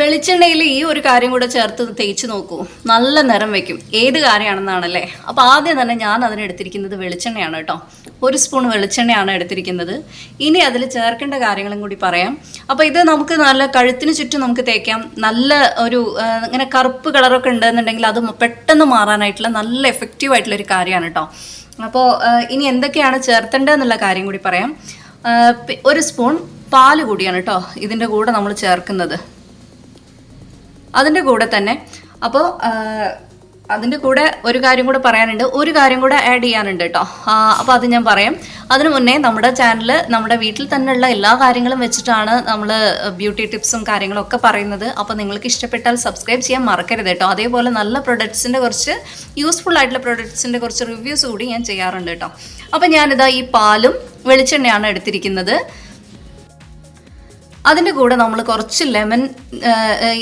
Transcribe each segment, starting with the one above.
വെളിച്ചെണ്ണയിൽ ഈ ഒരു കാര്യം കൂടെ ചേർത്ത് തേച്ച് നോക്കൂ. നല്ല നിറം വെക്കും. ഏത് കാര്യമാണെന്നാണല്ലേ? അപ്പോൾ ആദ്യം തന്നെ ഞാൻ അതിന് എടുത്തിരിക്കുന്നത് വെളിച്ചെണ്ണയാണ് കേട്ടോ. ഒരു സ്പൂൺ വെളിച്ചെണ്ണയാണ് എടുത്തിരിക്കുന്നത്. ഇനി അതിൽ ചേർക്കേണ്ട കാര്യങ്ങളും കൂടി പറയാം. അപ്പോൾ ഇത് നമുക്ക് നല്ല കഴുത്തിന് ചുറ്റും നമുക്ക് തേക്കാം. നല്ല ഒരു ഇങ്ങനെ കറുപ്പ് കളറൊക്കെ ഉണ്ടെന്നുണ്ടെങ്കിൽ അത് പെട്ടെന്ന് മാറാനായിട്ടുള്ള നല്ല എഫക്റ്റീവ് ആയിട്ടുള്ള ഒരു കാര്യമാണ് കേട്ടോ. അപ്പോൾ ഇനി എന്തൊക്കെയാണ് ചേർത്തേണ്ടതെന്നുള്ള കാര്യം കൂടി പറയാം. ഒരു സ്പൂൺ പാൽ കൂടിയാണ് കേട്ടോ ഇതിന്റെ കൂടെ നമ്മൾ ചേർക്കുന്നത്. അതിന്റെ കൂടെ തന്നെ അപ്പോൾ അതിന്റെ കൂടെ ഒരു കാര്യം കൂടെ പറയാനുണ്ട്. ഒരു കാര്യം കൂടെ ആഡ് ചെയ്യാനുണ്ട് കേട്ടോ അപ്പോൾ അത് ഞാൻ പറയാം. അതിനു മുന്നേ നമ്മുടെ ചാനൽ നമ്മുടെ വീട്ടിൽ തന്നെയുള്ള എല്ലാ കാര്യങ്ങളും വെച്ചിട്ടാണ് നമ്മൾ ബ്യൂട്ടി ടിപ്സും കാര്യങ്ങളും ഒക്കെ പറയുന്നത്. അപ്പോൾ നിങ്ങൾക്ക് ഇഷ്ടപ്പെട്ടാൽ സബ്സ്ക്രൈബ് ചെയ്യാൻ മറക്കരുത് കേട്ടോ അതേപോലെ നല്ല പ്രൊഡക്ട്സിന്റെ കുറച്ച് യൂസ്ഫുൾ ആയിട്ടുള്ള പ്രൊഡക്ട്സിന്റെ കുറച്ച് റിവ്യൂസ് കൂടി ഞാൻ ചെയ്യാറുണ്ട് കേട്ടോ അപ്പോൾ ഞാനിതാ ഈ പാലും വെളിച്ചെണ്ണയാണ് എടുത്തിരിക്കുന്നത്. അതിന്റെ കൂടെ നമ്മൾ കുറച്ച് ലെമൺ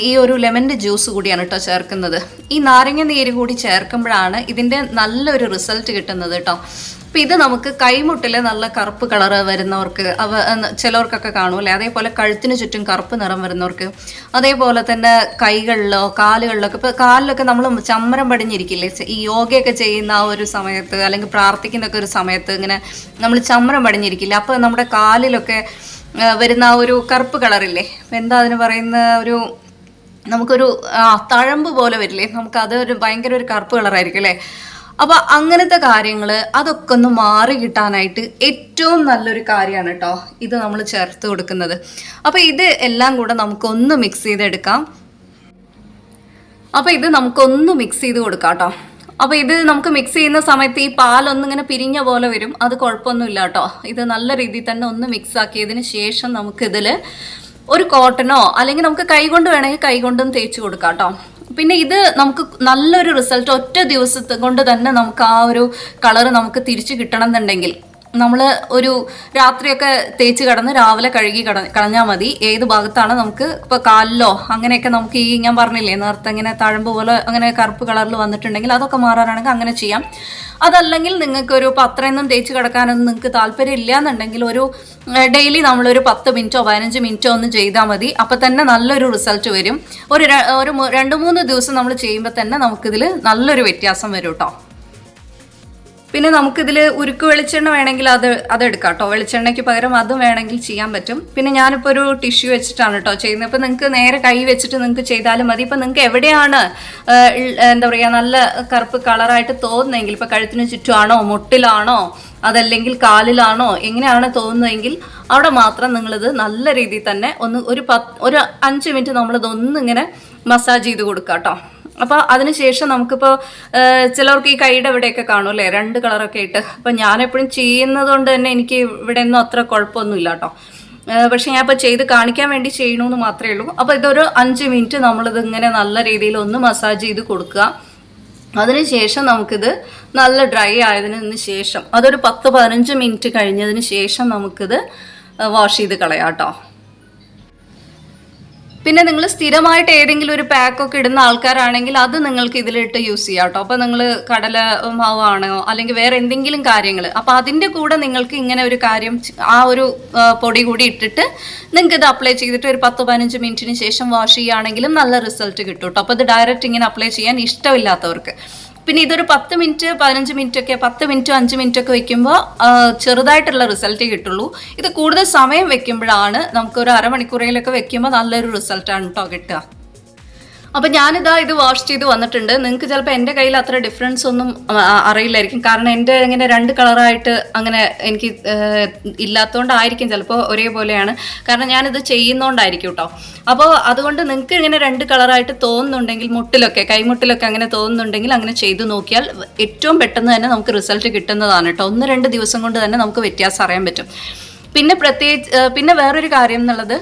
ഈ ഒരു ലെമന്റെ ജ്യൂസ് കൂടിയാണ് കേട്ടോ ചേർക്കുന്നത്. ഈ നാരങ്ങ നീര് കൂടി ചേർക്കുമ്പോഴാണ് ഇതിന്റെ നല്ലൊരു റിസൾട്ട് കിട്ടുന്നത് കേട്ടോ അപ്പോൾ ഇത് നമുക്ക് കൈമുട്ടിൽ നല്ല കറുപ്പ് കളറ് വരുന്നവർക്ക് അവ ചിലവർക്കൊക്കെ കാണുമല്ലേ അതേപോലെ കഴുത്തിന് ചുറ്റും കറുപ്പ് നിറം വരുന്നവർക്ക്. അതേപോലെ തന്നെ കൈകളിലോ കാലുകളിലൊക്കെ ഇപ്പോൾ കാലിലൊക്കെ നമ്മൾ ചമ്മരം പടിഞ്ഞിരിക്കില്ലേ? ഈ യോഗയൊക്കെ ചെയ്യുന്ന ആ ഒരു സമയത്ത് അല്ലെങ്കിൽ പ്രാർത്ഥിക്കുന്നൊക്കെ ഒരു സമയത്ത് ഇങ്ങനെ നമ്മൾ ചമ്മരം പടിഞ്ഞിരിക്കില്ല? അപ്പോൾ നമ്മുടെ കാലിലൊക്കെ വരുന്ന ആ ഒരു കറുപ്പ് കളറില്ലേ? എന്താ അതിന് പറയുന്ന ഒരു നമുക്കൊരു തഴമ്പ് പോലെ വരില്ലേ? നമുക്ക് അത് ഒരു ഭയങ്കര ഒരു കറുപ്പ് കളറായിരിക്കും അല്ലേ? അപ്പോൾ അങ്ങനത്തെ കാര്യങ്ങൾ അതൊക്കെ ഒന്ന് മാറി കിട്ടാനായിട്ട് ഏറ്റവും നല്ലൊരു കാര്യമാണ് കേട്ടോ ഇത് നമ്മൾ ചേർത്ത് കൊടുക്കുന്നത്. അപ്പോൾ ഇത് എല്ലാം കൂടെ നമുക്കൊന്ന് മിക്സ് ചെയ്തെടുക്കാം. അപ്പോൾ ഇത് നമുക്കൊന്ന് മിക്സ് ചെയ്ത് കൊടുക്കാം കേട്ടോ അപ്പോൾ ഇത് നമുക്ക് മിക്സ് ചെയ്യുന്ന സമയത്ത് ഈ പാലൊന്നിങ്ങനെ പിരിഞ്ഞ പോലെ വരും. അത് കുഴപ്പമൊന്നുമില്ല കേട്ടോ. ഇത് നല്ല രീതിയിൽ തന്നെ ഒന്ന് മിക്സ് ആക്കിയതിന് ശേഷം നമുക്കിതിൽ ഒരു കോട്ടനോ അല്ലെങ്കിൽ നമുക്ക് കൈകൊണ്ട് വേണമെങ്കിൽ കൈകൊണ്ടും തേച്ച് കൊടുക്കാം കേട്ടോ. പിന്നെ ഇത് നമുക്ക് നല്ലൊരു റിസൾട്ട് ഒറ്റ ദിവസത്തെ കൊണ്ട് തന്നെ നമുക്ക് ആ ഒരു കളർ നമുക്ക് തിരിച്ചു കിട്ടണം എന്നുണ്ടെങ്കിൽ നമ്മൾ ഒരു രാത്രിയൊക്കെ തേച്ച് കടന്ന് രാവിലെ കഴുകി കട കളഞ്ഞാൽ മതി. ഏത് ഭാഗത്താണ് നമുക്ക് ഇപ്പോൾ കാലിലോ അങ്ങനെയൊക്കെ നമുക്ക് ഈ ഞാൻ പറഞ്ഞില്ലേ നേരത്തെ ഇങ്ങനെ തഴമ്പ് പോലെ അങ്ങനെ കറുപ്പ് കളറിൽ വന്നിട്ടുണ്ടെങ്കിൽ അതൊക്കെ മാറാനാണെങ്കിൽ അങ്ങനെ ചെയ്യാം. അതല്ലെങ്കിൽ നിങ്ങൾക്കൊരു പത്രയൊന്നും തേച്ച് കിടക്കാനൊന്നും നിങ്ങൾക്ക് താല്പര്യം ഇല്ല എന്നുണ്ടെങ്കിൽ ഒരു ഡെയിലി നമ്മളൊരു പത്ത് മിനിറ്റോ പതിനഞ്ച് മിനിറ്റോ ഒന്ന് ചെയ്താൽ മതി. അപ്പോൾ തന്നെ നല്ലൊരു റിസൾട്ട് വരും. ഒരു ഒരു രണ്ട് മൂന്ന് ദിവസം നമ്മൾ ചെയ്യുമ്പോൾ തന്നെ നമുക്കിതിൽ നല്ലൊരു വ്യത്യാസം വരും കേട്ടോ പിന്നെ നമുക്കിതിൽ ഉരുക്ക് വെളിച്ചെണ്ണ വേണമെങ്കിൽ അത് അതെടുക്കാം കേട്ടോ. വെളിച്ചെണ്ണയ്ക്ക് പകരം അതും വേണമെങ്കിൽ ചെയ്യാൻ പറ്റും. പിന്നെ ഞാനിപ്പോൾ ഒരു ടിഷ്യൂ വെച്ചിട്ടാണ് കേട്ടോ ചെയ്യുന്നത്. ഇപ്പോൾ നിങ്ങൾക്ക് നേരെ കൈ വെച്ചിട്ട് നിങ്ങൾക്ക് ചെയ്താലും മതി. ഇപ്പോൾ നിങ്ങൾക്ക് എവിടെയാണ് എന്താ പറയുക നല്ല കറുപ്പ് കളറായിട്ട് തോന്നുന്നതെങ്കിൽ ഇപ്പോൾ കഴുത്തിന് ചുറ്റുമാണോ മുട്ടിലാണോ അതല്ലെങ്കിൽ കാലിലാണോ എങ്ങനെയാണ് തോന്നുന്നതെങ്കിൽ അവിടെ മാത്രം നിങ്ങളിത് നല്ല രീതിയിൽ തന്നെ ഒന്ന് ഒരു പത്ത് ഒരു അഞ്ച് മിനിറ്റ് നമ്മളിത് ഒന്നിങ്ങനെ മസാജ് ചെയ്ത് കൊടുക്കാം കേട്ടോ. അപ്പോൾ അതിനുശേഷം നമുക്കിപ്പോൾ ചിലർക്ക് ഈ കൈയുടെ ഇവിടെയൊക്കെ കാണും അല്ലേ? രണ്ട് കളറൊക്കെ ഇട്ട് അപ്പം ഞാനെപ്പോഴും ചെയ്യുന്നത് കൊണ്ട് തന്നെ എനിക്ക് ഇവിടെ ഒന്നും അത്ര കുഴപ്പമൊന്നുമില്ല കേട്ടോ പക്ഷെ ഞാൻ ഇപ്പോൾ ചെയ്ത് കാണിക്കാൻ വേണ്ടി ചെയ്യണമെന്ന് മാത്രമേ ഉള്ളൂ. അപ്പോൾ ഇതൊരു അഞ്ച് മിനിറ്റ് നമ്മളിത് ഇങ്ങനെ നല്ല രീതിയിൽ ഒന്ന് മസാജ് ചെയ്ത് കൊടുക്കുക. അതിനുശേഷം നമുക്കിത് നല്ല ഡ്രൈ ആയതിന് ശേഷം അതൊരു പത്ത് പതിനഞ്ച് മിനിറ്റ് കഴിഞ്ഞതിന് ശേഷം നമുക്കിത് വാഷ് ചെയ്ത് കളയാം കേട്ടോ പിന്നെ നിങ്ങൾ സ്ഥിരമായിട്ട് ഏതെങ്കിലും ഒരു പാക്കൊക്കെ ഇടുന്ന ആൾക്കാരാണെങ്കിൽ അത് നിങ്ങൾക്ക് ഇതിലിട്ട് യൂസ് ചെയ്യാം കേട്ടോ. അപ്പോൾ നിങ്ങൾ കടല മാവാണോ അല്ലെങ്കിൽ വേറെ എന്തെങ്കിലും കാര്യങ്ങൾ. അപ്പോൾ അതിന്റെ കൂടെ നിങ്ങൾക്ക് ഇങ്ങനെ ഒരു കാര്യം ആ ഒരു പൊടി കൂടി ഇട്ടിട്ട് നിങ്ങൾക്ക് ഇത് അപ്ലൈ ചെയ്തിട്ട് ഒരു പത്ത് പതിനഞ്ച് മിനിറ്റിന് ശേഷം വാഷ് ചെയ്യുകയാണെങ്കിലും നല്ല റിസൾട്ട് കിട്ടും കേട്ടോ. അപ്പോൾ ഇത് ഡയറക്റ്റ് ഇങ്ങനെ അപ്ലൈ ചെയ്യാൻ ഇഷ്ടമില്ലാത്തവർക്ക്. പിന്നെ ഇതൊരു പത്ത് മിനിറ്റ് പതിനഞ്ച് മിനിറ്റ് ഒക്കെ പത്ത് മിനിറ്റ് അഞ്ച് മിനിറ്റ് ഒക്കെ വെക്കുമ്പോൾ ചെറുതായിട്ടുള്ള റിസൾട്ട് കിട്ടുള്ളൂ. ഇത് കൂടുതൽ സമയം വെക്കുമ്പോഴാണ് നമുക്ക് ഒരു അരമണിക്കൂറിലൊക്കെ വെക്കുമ്പോൾ നല്ലൊരു റിസൾട്ടാണ് കേട്ടോ കിട്ടുക. അപ്പം ഞാനിതാ ഇത് വാഷ് ചെയ്ത് വന്നിട്ടുണ്ട്. നിങ്ങൾക്ക് ചിലപ്പോൾ എന്റെ കയ്യിൽ അത്ര ഡിഫറൻസ് ഒന്നും അറിയില്ലായിരിക്കും. കാരണം എന്റെ ഇങ്ങനെ രണ്ട് കളറായിട്ട് അങ്ങനെ എനിക്ക് ഇല്ലാത്തതുകൊണ്ടായിരിക്കും ചിലപ്പോൾ ഒരേപോലെയാണ്. കാരണം ഞാനിത് ചെയ്യുന്നതുകൊണ്ടായിരിക്കും കേട്ടോ അപ്പോൾ അതുകൊണ്ട് നിങ്ങൾക്ക് ഇങ്ങനെ രണ്ട് കളറായിട്ട് തോന്നുന്നുണ്ടെങ്കിൽ മുട്ടിലൊക്കെ കൈമുട്ടിലൊക്കെ അങ്ങനെ തോന്നുന്നുണ്ടെങ്കിൽ അങ്ങനെ ചെയ്തു നോക്കിയാൽ ഏറ്റവും പെട്ടെന്ന് തന്നെ നമുക്ക് റിസൾട്ട് കിട്ടുന്നതാണ് കേട്ടോ ഒന്ന് രണ്ട് ദിവസം കൊണ്ട് തന്നെ നമുക്ക് വ്യത്യാസം അറിയാൻ പറ്റും. പിന്നെ പ്രത്യേകിച്ച് പിന്നെ വേറൊരു കാര്യം എന്നുള്ളത്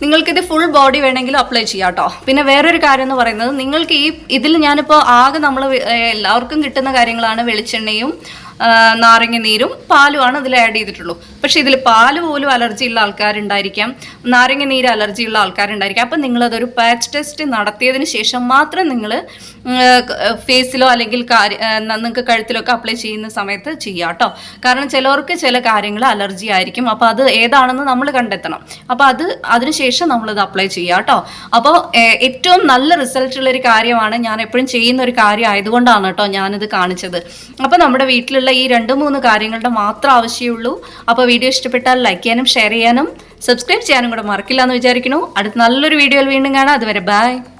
നിങ്ങൾക്കിത് ഫുൾ ബോഡി വേണമെങ്കിലും അപ്ലൈ ചെയ്യാം കേട്ടോ പിന്നെ വേറൊരു കാര്യം എന്ന് പറയുന്നത് നിങ്ങൾക്ക് ഈ ഇതിൽ ഞാനിപ്പോൾ ആകെ നമ്മൾ എല്ലാവർക്കും കിട്ടുന്ന കാര്യങ്ങളാണ് വെളിച്ചെണ്ണയും നാരങ്ങ നീരും പാലുമാണ് ഇതിൽ ആഡ് ചെയ്തിട്ടുള്ളൂ. പക്ഷേ ഇതിൽ പാൽ പോലും അലർജി ഉള്ള ആൾക്കാരുണ്ടായിരിക്കാം. നാരങ്ങ നീര് അലർജി ഉള്ള ആൾക്കാരുണ്ടായിരിക്കാം. അപ്പം നിങ്ങളതൊരു പാച്ച് ടെസ്റ്റ് നടത്തിയതിന് ശേഷം മാത്രം നിങ്ങൾ ഫേസിലോ അല്ലെങ്കിൽ നിങ്ങൾക്ക് കഴുത്തിലൊക്കെ അപ്ലൈ ചെയ്യുന്ന സമയത്ത് ചെയ്യാം കേട്ടോ കാരണം ചിലവർക്ക് ചില കാര്യങ്ങൾ അലർജി ആയിരിക്കും. അപ്പോൾ അത് ഏതാണെന്ന് നമ്മൾ കണ്ടെത്തണം. അപ്പോൾ അത് അതിനുശേഷം നമ്മളത് അപ്ലൈ ചെയ്യുക കേട്ടോ അപ്പോൾ ഏറ്റവും നല്ല റിസൾട്ട് ഉള്ള ഒരു കാര്യമാണ് ഞാൻ എപ്പോഴും ചെയ്യുന്ന ഒരു കാര്യം ആയതുകൊണ്ടാണ് കേട്ടോ ഞാനിത് കാണിച്ചത്. അപ്പോൾ നമ്മുടെ വീട്ടിലുള്ള ഈ രണ്ട് മൂന്ന് കാര്യങ്ങളുടെ മാത്രം ആവശ്യമുള്ളൂ. അപ്പോൾ വീഡിയോ ഇഷ്ടപ്പെട്ടാൽ ലൈക്ക് ചെയ്യാനും ഷെയർ ചെയ്യാനും സബ്സ്ക്രൈബ് ചെയ്യാനും കൂടെ മറക്കില്ല എന്ന് വിചാരിക്കുന്നു. അടുത്ത നല്ലൊരു വീഡിയോയിൽ വീണ്ടും കാണാം. അതുവരെ ബൈ